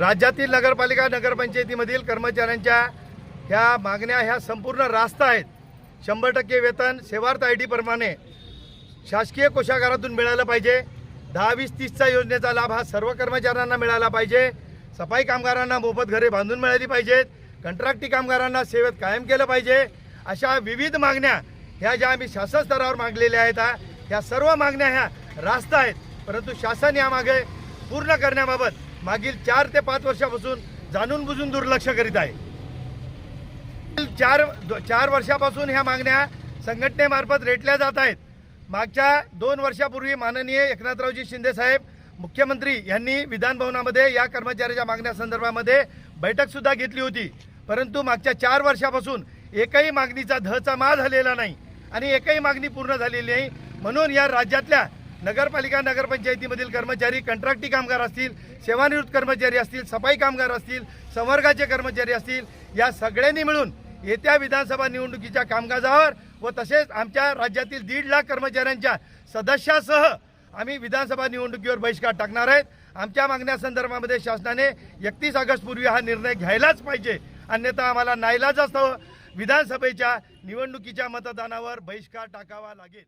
राज्यातील नगरपालिका नगरपंचायतीमधील कर्मचाऱ्यांच्या ह्या मागण्या ह्या संपूर्ण रास्त आहेत. शंभर टक्के वेतन सेवार्थ आय डीप्रमाणे शासकीय कोशागारातून मिळालं पाहिजे. दहा वीस तीसचा योजनेचा लाभ हा सर्व कर्मचाऱ्यांना मिळाला पाहिजे. सफाई कामगारांना मोफत घरे बांधून मिळाली पाहिजेत. कंत्राटी कामगारांना सेवेत कायम केलं पाहिजे. अशा विविध मागण्या ह्या ज्या आम्ही शासन स्तरावर मागलेल्या आहेत ह्या सर्व मागण्या ह्या रास्त आहेत. परंतु शासन यामागे पूर्ण करण्याबाबत मागील चार ते पाच वर्षापासून जाणून बुजून दुर्लक्ष करीत आहे. चार चार वर्षापासून ह्या मागण्या संघटनेमार्फत रेटल्या जात आहेत. मागच्या दोन वर्षापूर्वी माननीय एकनाथरावजी शिंदेसाहेब मुख्यमंत्री यांनी विधानभवनामध्ये या कर्मचाऱ्याच्या मागण्या संदर्भामध्ये घेतली होती. परंतु मागच्या चार वर्षापासून एकही मागणीचा धचा मा झालेला नाही आणि एकही मागणी पूर्ण झालेली नाही. म्हणून या राज्यातल्या नगरपालिका नगरपंचायतीमधील कर्मचारी कंत्राटी कामगार असतील सेवानिवृत्त कर्मचारी असतील सफाई कामगार असतील संवर्गाचे कर्मचारी असतील या सगळ्यांनी मिळून येत्या विधानसभा निवडणुकीच्या कामकाजावर व तसेच आमच्या राज्यातील दीड लाख कर्मचाऱ्यांच्या सदस्यासह आम्ही विधानसभा निवडणुकीवर बहिष्कार टाकणार आहेत. आमच्या मागण्या संदर्भामध्ये शासनाने एकतीस ऑगस्टपूर्वी हा निर्णय घ्यायलाच पाहिजे. अन्यथा आम्हाला नाईलाजास्तव विधानसभेच्या निवडणुकीच्या मतदानावर बहिष्कार टाकावा लागेल.